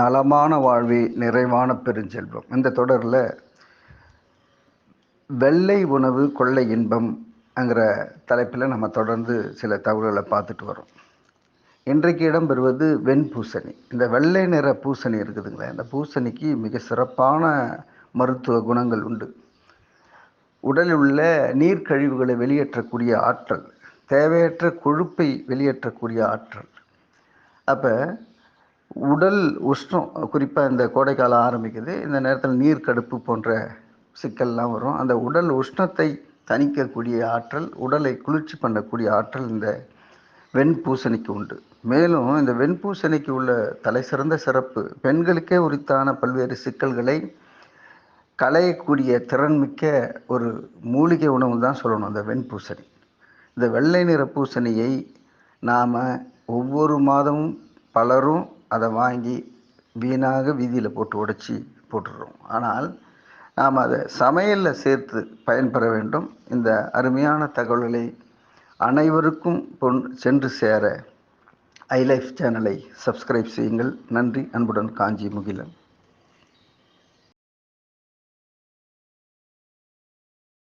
நலமான வாழ்வே நிறைவான பெருஞ்செல்வம். இந்த தொடரில் வெள்ளை உணவு கொள்ளை இன்பம்ங்கிற தலைப்பில் நம்ம தொடர்ந்து சில தகவல்களை பார்த்துட்டு வரோம். இன்றைக்கு இடம்பெறுவது வெண்பூசணி. இந்த வெள்ளை நிற பூசணி இருக்குதுங்களே இந்த பூசணிக்கு மிக சிறப்பான மருத்துவ குணங்கள் உண்டு. உடலில் உள்ள நீர்க்கழிவுகளை வெளியேற்றக்கூடிய ஆற்றல் தேவையற்ற கொழுப்பை வெளியேற்றக்கூடிய ஆற்றல். அப்போ உடல் உஷ்ணம் குறிப்பாக இந்த கோடைக்காலம் ஆரம்பிக்குது இந்த நேரத்தில் நீர் கடுப்பு போன்ற சிக்கல்லாம் வரும். அந்த உடல் உஷ்ணத்தை தணிக்கக்கூடிய ஆற்றல் உடலை குளிர்ச்சி பண்ணக்கூடிய ஆற்றல் இந்த வெண்பூசணிக்கு உண்டு. மேலும் இந்த வெண்பூசணிக்கு உள்ள தலை சிறந்த சிறப்பு பெண்களுக்கே உரித்தான பல்வேறு சிக்கல்களை களையக்கூடிய திறன்மிக்க ஒரு மூலிகை உணவு தான் சொல்லணும் இந்த வெண்பூசணி. இந்த வெள்ளை நிற பூசணியை நாம் ஒவ்வொரு மாதமும் பலரும் அதை வாங்கி வீணாக வீதியில் போட்டு உடைச்சி போட்டுடுறோம். ஆனால் நாம் அதை சமையலில் சேர்த்து பயன்பெற வேண்டும். இந்த அருமையான தகவல்களை அனைவருக்கும் பொன் சென்று சேர ஐ லைஃப் சேனலை சப்ஸ்கிரைப் செய்யுங்கள். நன்றி. அன்புடன் காஞ்சி முகிலன்.